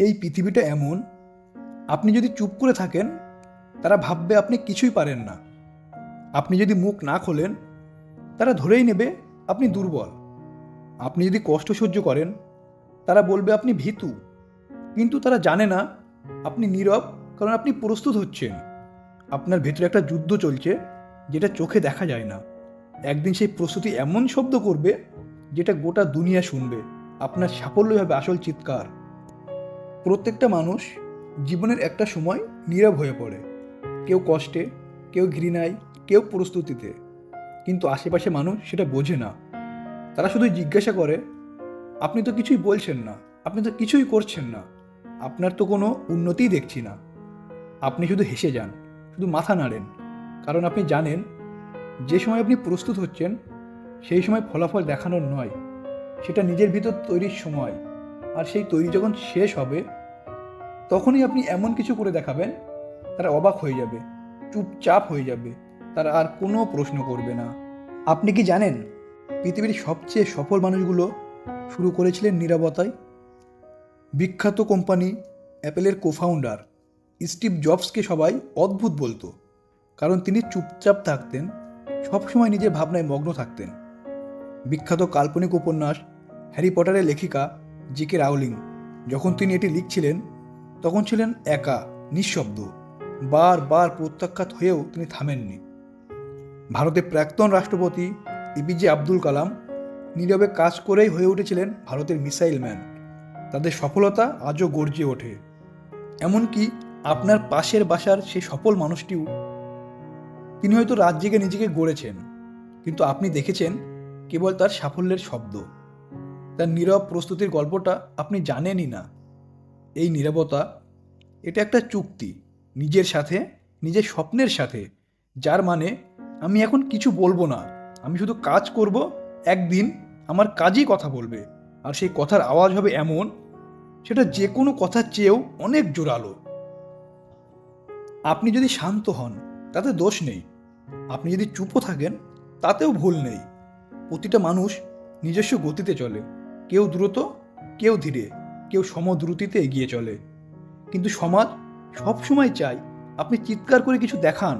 এই পৃথিবীটা এমন, আপনি যদি চুপ করে থাকেন, তারা ভাববে আপনি কিছুই পারেন না। আপনি যদি মুখ না খোলেন, তারা ধরেই নেবে আপনি দুর্বল। আপনি যদি কষ্ট সহ্য করেন, তারা বলবে আপনি ভীতু। কিন্তু তারা জানে না আপনি নীরব, কারণ আপনি প্রস্তুত হচ্ছেন। আপনার ভেতরে একটা যুদ্ধ চলছে, যেটা চোখে দেখা যায় না। একদিন সেই প্রস্তুতি এমন শব্দ করবে, যেটা গোটা দুনিয়া শুনবে। আপনার সাফল্য হবে আসল চিৎকার। প্রত্যেকটা মানুষ জীবনের একটা সময় নীরব হয়ে পড়ে। কেউ কষ্টে, কেউ ঘৃণায়, কেউ প্রস্তুতিতে। কিন্তু আশেপাশে মানুষ সেটা বোঝে না। তারা শুধু জিজ্ঞাসা করে, আপনি তো কিছুই বলছেন না, আপনি তো কিছুই করছেন না, আপনার তো কোনো উন্নতিই দেখছি না। আপনি শুধু হেসে যান, শুধু মাথা নাড়েন। কারণ আপনি জানেন, যে সময় আপনি প্রস্তুত হচ্ছেন, সেই সময় ফলাফল দেখানোর নয়। সেটা নিজের ভিতর তৈরির সময়। আর সেই তৈরি যখন শেষ হবে তখনই আপনি এমন কিছু করে দেখাবেন, তারা অবাক হয়ে যাবে, চুপচাপ হয়ে যাবে, তারা আর কোনো প্রশ্ন করবে না। আপনি কি জানেন পৃথিবীর সবচেয়ে সফল মানুষগুলো শুরু করেছিলেন নিরাপত্তায়? বিখ্যাত কোম্পানি অ্যাপেলের কোফাউন্ডার স্টিভ জবসকে সবাই অদ্ভুত বলতো, কারণ তিনি চুপচাপ থাকতেন, সবসময় নিজের ভাবনায় মগ্ন থাকতেন। বিখ্যাত কাল্পনিক উপন্যাস হ্যারি পটারের লেখিকা জিকে রাউলিং, যখন তিনি এটি লিখছিলেন তখন ছিলেন একা, নিঃশব্দ। বারবার প্রত্যাখ্যাত হয়েও তিনি থামেননি। ভারতের প্রাক্তন রাষ্ট্রপতি এপিজে আব্দুল কালাম নীরবে কাজ করেই হয়ে উঠেছিলেন ভারতের মিসাইল ম্যান। তাদের সফলতা আজও গর্জে ওঠে। এমনকি আপনার পাশের বাসার সেই সফল মানুষটিও। তিনি হয়তো রাত নিজেকে গড়েছেন, কিন্তু আপনি দেখেছেন কেবল তার সাফল্যের শব্দ। তার নীরব প্রস্তুতির গল্পটা আপনি জানেনই না। এই নীরবতা, এটা একটা চুক্তি নিজের সাথে, নিজের স্বপ্নের সাথে, যার মানে আমি এখন কিছু বলব না। আমি শুধু কাজ করব, একদিন আমার কাজই কথা বলবে। আর সেই কথার আওয়াজ হবে এমন, সেটা যে কোনো কথার চেয়েও অনেক জোরালো। আপনি যদি শান্ত হন, তাতে দোষ নেই। আপনি যদি চুপও থাকেন, তাতেও ভুল নেই। প্রতিটা মানুষ নিজস্ব গতিতে চলে। কেউ দ্রুত, কেউ ধীরে। কেউ সমদ্রুতিতে এগিয়ে চলে। কিন্তু সমাজ সবসময় চায় আপনি চিৎকার করে কিছু দেখান।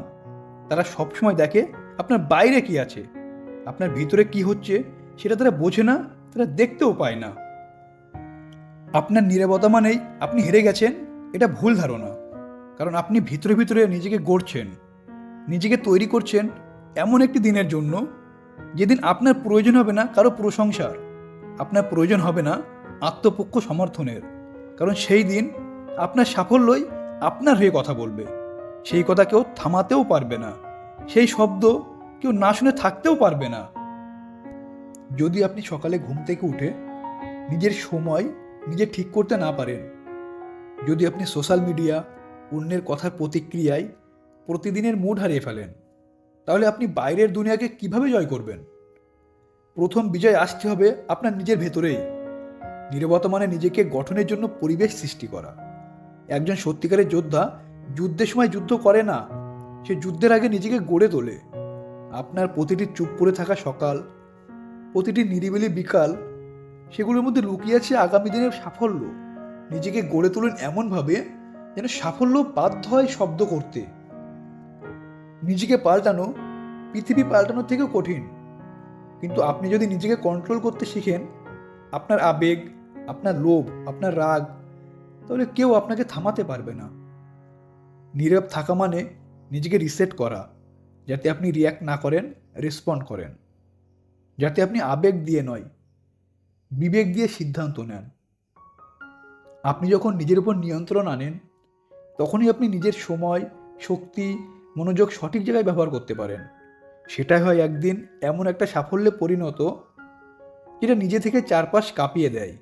তারা সবসময় দেখে আপনার বাইরে কি আছে, আপনার ভিতরে কি হচ্ছে সেটা তারা বোঝে না, তারা দেখতেও পায় না। আপনার নিরাপত্তা মানেই আপনি হেরে গেছেন, এটা ভুল ধারণা। কারণ আপনি ভিতরে ভিতরে নিজেকে গড়ছেন, নিজেকে তৈরি করছেন এমন একটি দিনের জন্য, যেদিন আপনার প্রয়োজন হবে না কারও প্রশংসার। আপনার প্রয়োজন হবে না আত্মপক্ষ সমর্থনের। কারণ সেই দিন আপনার সাফল্যই আপনার হয়ে কথা বলবে। সেই কথা কেউ থামাতেও পারবে না। সেই শব্দ কেউ না শুনে থাকতেও পারবে না। যদি আপনি সকালে ঘুম থেকে উঠে নিজের সময় নিজে ঠিক করতে না পারেন, যদি আপনি সোশ্যাল মিডিয়া, অন্যের কথার প্রতিক্রিয়ায় প্রতিদিনের মুড হারিয়ে ফেলেন, তাহলে আপনি বাইরের দুনিয়াকে কীভাবে জয় করবেন? প্রথম বিজয় আসতে হবে আপনার নিজের ভেতরেই। নিরবতা মানে নিজেকে গঠনের জন্য পরিবেশ সৃষ্টি করা। একজন সত্যিকারের যোদ্ধা যুদ্ধের সময় যুদ্ধ করে না, সে যুদ্ধের আগে নিজেকে গড়ে তোলে। আপনার প্রতিটি চুপ পড়ে থাকা সকাল, প্রতিটি নিরিবিলি বিকাল, সেগুলোর মধ্যে লুকিয়ে আছে আগামী দিনের সাফল্য। নিজেকে গড়ে তোলেন এমনভাবে যেন সাফল্য বাধ্য হয় শব্দ করতে। নিজেকে পাল্টানো, পৃথিবী পাল্টানোর থেকেও কঠিন। কিন্তু আপনি যদি নিজেকে কন্ট্রোল করতে শিখেন, আপনার আবেগ আপনার লোভ, আপনার রাগ, তাহলে কেউ আপনাকে থামাতে পারবে না। নীরব থাকা মানে নিজেকে রিসেট করা, যাতে আপনি রিয়্যাক্ট না করেন রেসপন্ড করেন। যাতে আপনি আবেগ দিয়ে নয়, বিবেক দিয়ে সিদ্ধান্ত নেন। আপনি যখন নিজের উপর নিয়ন্ত্রণ আনেন, তখনই আপনি নিজের সময়, শক্তি, মনোযোগ সঠিক জায়গায় ব্যবহার করতে পারেন। সেটাই হয় একদিন এমন একটা সাফল্যে পরিণত, যেটা নিজে থেকে চারপাশ কাঁপিয়ে দেয়।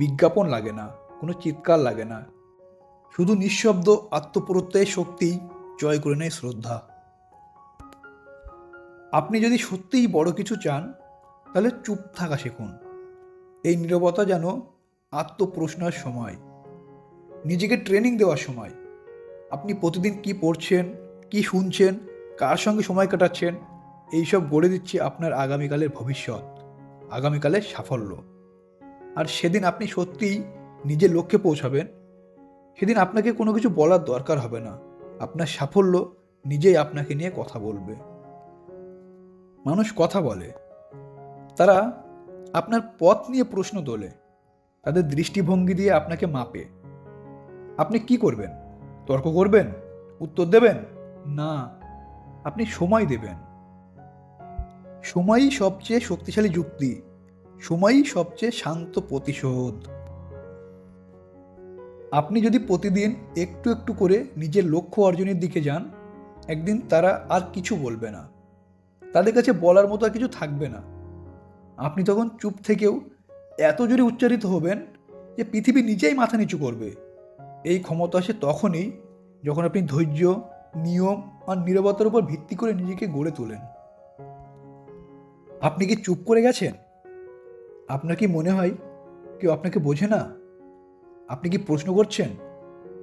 বিজ্ঞাপন লাগে না, কোনো চিৎকার লাগে না। শুধু নিঃশব্দ আত্মপ্রত্যয়ের শক্তি জয় করে নেয় শ্রদ্ধা। আপনি যদি সত্যিই বড় কিছু চান, তাহলে চুপ থাকা শিখুন। এই নীরবতা যেন আত্মপ্রশ্নার সময়, নিজেকে ট্রেনিং দেওয়ার সময়। আপনি প্রতিদিন কি পড়ছেন, কি শুনছেন, কার সঙ্গে সময় কাটাচ্ছেন, এইসব গড়ে দিচ্ছে আপনার আগামীকালের ভবিষ্যৎ, আগামীকালের সাফল্য। আর সেদিন আপনি সত্যিই নিজের লক্ষ্যে পৌঁছাবেন, সেদিন আপনাকে কোনো কিছু বলার দরকার হবে না। আপনার সাফল্য নিজেই আপনাকে নিয়ে কথা বলবে। মানুষ কথা বলে। তারা আপনার পথ নিয়ে প্রশ্ন তোলে। তাদের দৃষ্টিভঙ্গি দিয়ে আপনাকে মাপে। আপনি কি করবেন? তর্ক করবেন? উত্তর দেবেন? না। আপনি সময় দেবেন। সময়ই সবচেয়ে শক্তিশালী যুক্তি। সময়ই সবচেয়ে শান্ত প্রতিশোধ। আপনি যদি প্রতিদিন একটু একটু করে নিজের লক্ষ্য অর্জনের দিকে যান, একদিন তারা আর কিছু বলবে না। তাদের কাছে বলার মতো আর কিছু থাকবে না। আপনি তখন চুপ থেকেও এত জোরে উচ্চারিত হবেন যে পৃথিবী নিজেই মাথা নিচু করবে। এই ক্ষমতা আসে তখনই যখন আপনি ধৈর্য, নিয়ম আর নিরবতার উপর ভিত্তি করে নিজেকে গড়ে তোলেন। আপনি কি চুপ করে গেছেন? আপনার কি মনে হয় কেউ আপনাকে বোঝে না? আপনি কি প্রশ্ন করছেন?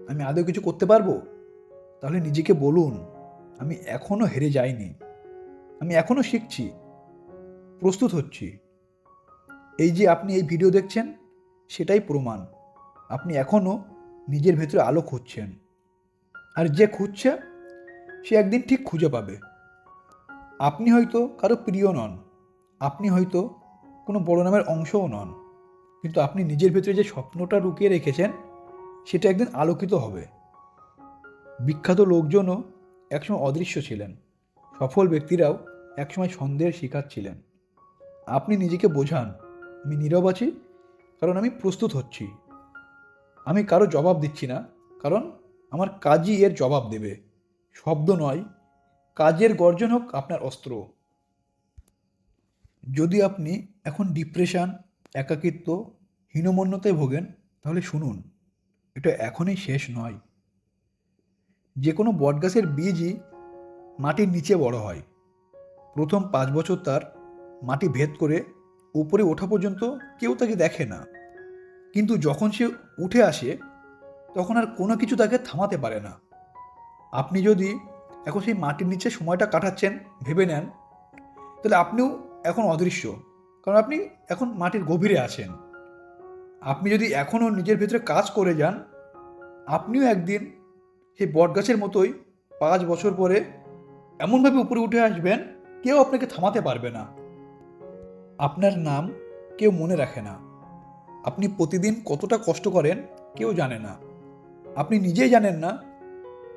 আমি আদৌ কিছু করতে পারব? তাহলে নিজেকে বলুন, আমি এখনও হেরে যাইনি। আমি এখনও শিখছি। প্রস্তুত হচ্ছি। এই যে আপনি এই ভিডিও দেখছেন, সেটাই প্রমাণ। আপনি এখনও নিজের ভেতরে আলো খুঁজছেন। আর যে খুঁজছে, সে একদিন ঠিক খুঁজে পাবে। আপনি হয়তো কারও প্রিয় নন। আপনি হয়তো কোনো বড় নামের অংশও নন। কিন্তু আপনি নিজের ভেতরে যে স্বপ্নটা লুকিয়ে রেখেছেন, সেটা একদিন আলোকিত হবে। বিখ্যাত লোকজনও একসময় অদৃশ্য ছিলেন। সফল ব্যক্তিরাও একসময় সন্দেহের শিকার ছিলেন। আপনি নিজেকে বোঝান, আমি নীরব আছি, কারণ আমি প্রস্তুত হচ্ছি। আমি কারও জবাব দিচ্ছি না, কারণ আমার কাজই এর জবাব দেবে। শব্দ নয়, কাজের গর্জন হোক আপনার অস্ত্র। যদি আপনি এখন ডিপ্রেশন একাকিত্ব, হীনমন্যতায় ভোগেন, তাহলে শুনুন, এটা এখনই শেষ নয়। যে কোনো বটগাছের বীজই মাটির নিচে বড় হয়। প্রথম পাঁচ বছর তার মাটি ভেদ করে উপরে ওঠা পর্যন্ত কেউ তাকে দেখে না। কিন্তু যখন সে উঠে আসে, তখন আর কোনো কিছু তাকে থামাতে পারে না। আপনি যদি এখন সেই মাটির নিচে সময়টা কাটাচ্ছেন, ভেবে নেন, তাহলে আপনিও এখন অদৃশ্য। কারণ আপনি এখন মাটির গভীরে আছেন। আপনি যদি এখনও নিজের ভেতরে কাজ করে যান, আপনিও একদিন সেই বটগাছের মতোই পাঁচ বছর পরে এমনভাবে উপরে উঠে আসবেন, কেউ আপনাকে থামাতে পারবে না। আপনার নাম কেউ মনে রাখে না। আপনি প্রতিদিন কতটা কষ্ট করেন, কেউ জানে না। আপনি নিজেই জানেন না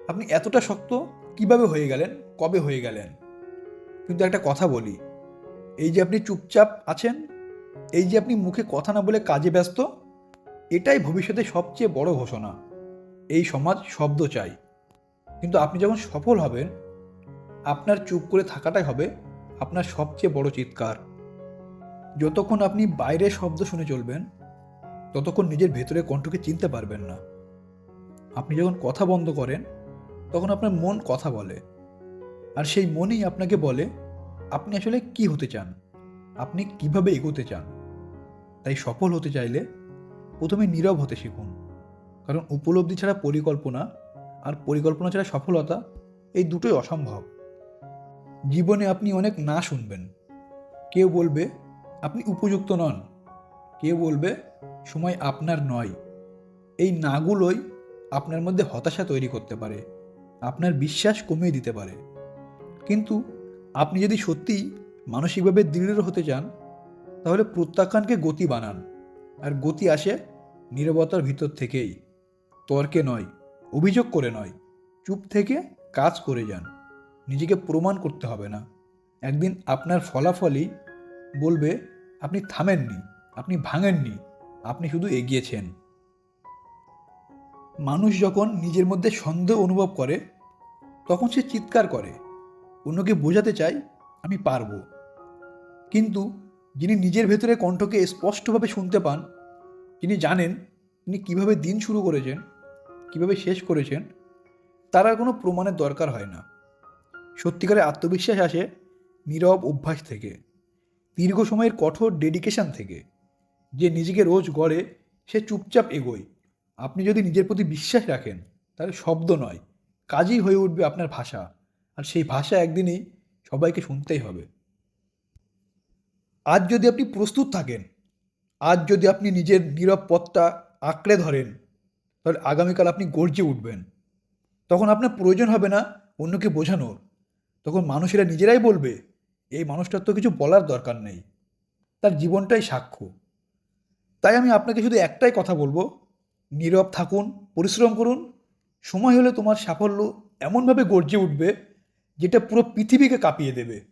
আপনি এতটা শক্ত কীভাবে হয়ে গেলেন, কবে হয়ে গেলেন। কিন্তু একটা কথা বলি এই যে আপনি চুপচাপ আছেন, এই যে আপনি মুখে কথা না বলে কাজে ব্যস্ত, এটাই ভবিষ্যতে সবচেয়ে বড় ঘোষণা। এই সমাজ শব্দ চাই। কিন্তু আপনি যখন সফল হবেন, আপনার চুপ করে থাকাটাই হবে আপনার সবচেয়ে বড় চিৎকার। যতক্ষণ আপনি বাইরে শব্দ শুনে চলবেন, ততক্ষণ নিজের ভেতরে কণ্ঠকে চিনতে পারবেন না। আপনি যখন কথা বন্ধ করেন, তখন আপনার মন কথা বলে। আর সেই মনই আপনাকে বলে আপনি আসলে কি হতে চান? আপনি কীভাবে এগোতে চান? তাই সফল হতে চাইলে প্রথমে নীরব হতে শিখুন। কারণ উপলব্ধি ছাড়া পরিকল্পনা আর পরিকল্পনা ছাড়া সফলতা এই দুটোই অসম্ভব। জীবনে আপনি অনেক না শুনবেন। কেউ বলবে, আপনি উপযুক্ত নন। কেউ বলবে, সময় আপনার নয়। এই নাগুলোই আপনার মধ্যে হতাশা তৈরি করতে পারে। আপনার বিশ্বাস কমিয়ে দিতে পারে। কিন্তু আপনি যদি সত্যি মানসিকভাবে দৃঢ় হতে চান, তাহলে প্রত্যাখ্যানকে গতি বানান। আর গতি আসে নীরবতার ভিতর থেকেই। তর্কে নয়, অভিযোগ করে নয়, চুপ থেকে কাজ করে যান। নিজেকে প্রমাণ করতে হবে না। একদিন আপনার ফলাফলই বলবে, আপনি থামেননি, আপনি ভাঙেননি, আপনি শুধু এগিয়েছেন। মানুষ যখন নিজের মধ্যে সন্দেহ অনুভব করে, তখন সে চিৎকার করে। অন্যকে বোঝাতে চাই, আমি পারব। কিন্তু যিনি নিজের ভেতরে কণ্ঠকে স্পষ্টভাবে শুনতে পান যিনি জানেন তিনি কীভাবে দিন শুরু করেছেন, কীভাবে শেষ করেছেন, তার আর কোনো প্রমাণের দরকার হয় না। সত্যিকারের আত্মবিশ্বাস আসে নীরব অভ্যাস থেকে, দীর্ঘ সময়ের কঠোর ডেডিকেশন থেকে। যে নিজেকে রোজ গড়ে, সে চুপচাপ এগোয়। আপনি যদি নিজের প্রতি বিশ্বাস রাখেন, তাহলে শব্দ নয়, কাজই হয়ে উঠবে আপনার ভাষা। আর সেই ভাষা একদিনই সবাইকে শুনতেই হবে। আজ যদি আপনি প্রস্তুত থাকেন, আজ যদি আপনি নিজের নীরব পথটা আঁকড়ে ধরেন, তাহলে আগামীকাল আপনি গর্জে উঠবেন। তখন আপনার প্রয়োজন হবে না অন্যকে বোঝানোর। তখন মানুষেরা নিজেরাই বলবে, এই মানুষটার তো কিছু বলার দরকার নেই। তার জীবনটাই সাক্ষ্য। তাই আমি আপনাকে শুধু একটাই কথা বলব, নীরব থাকুন, পরিশ্রম করুন। সময় হলে তোমার সাফল্য এমনভাবে গর্জে উঠবে যেটা পুরো পৃথিবীকে কাঁপিয়ে দেবে।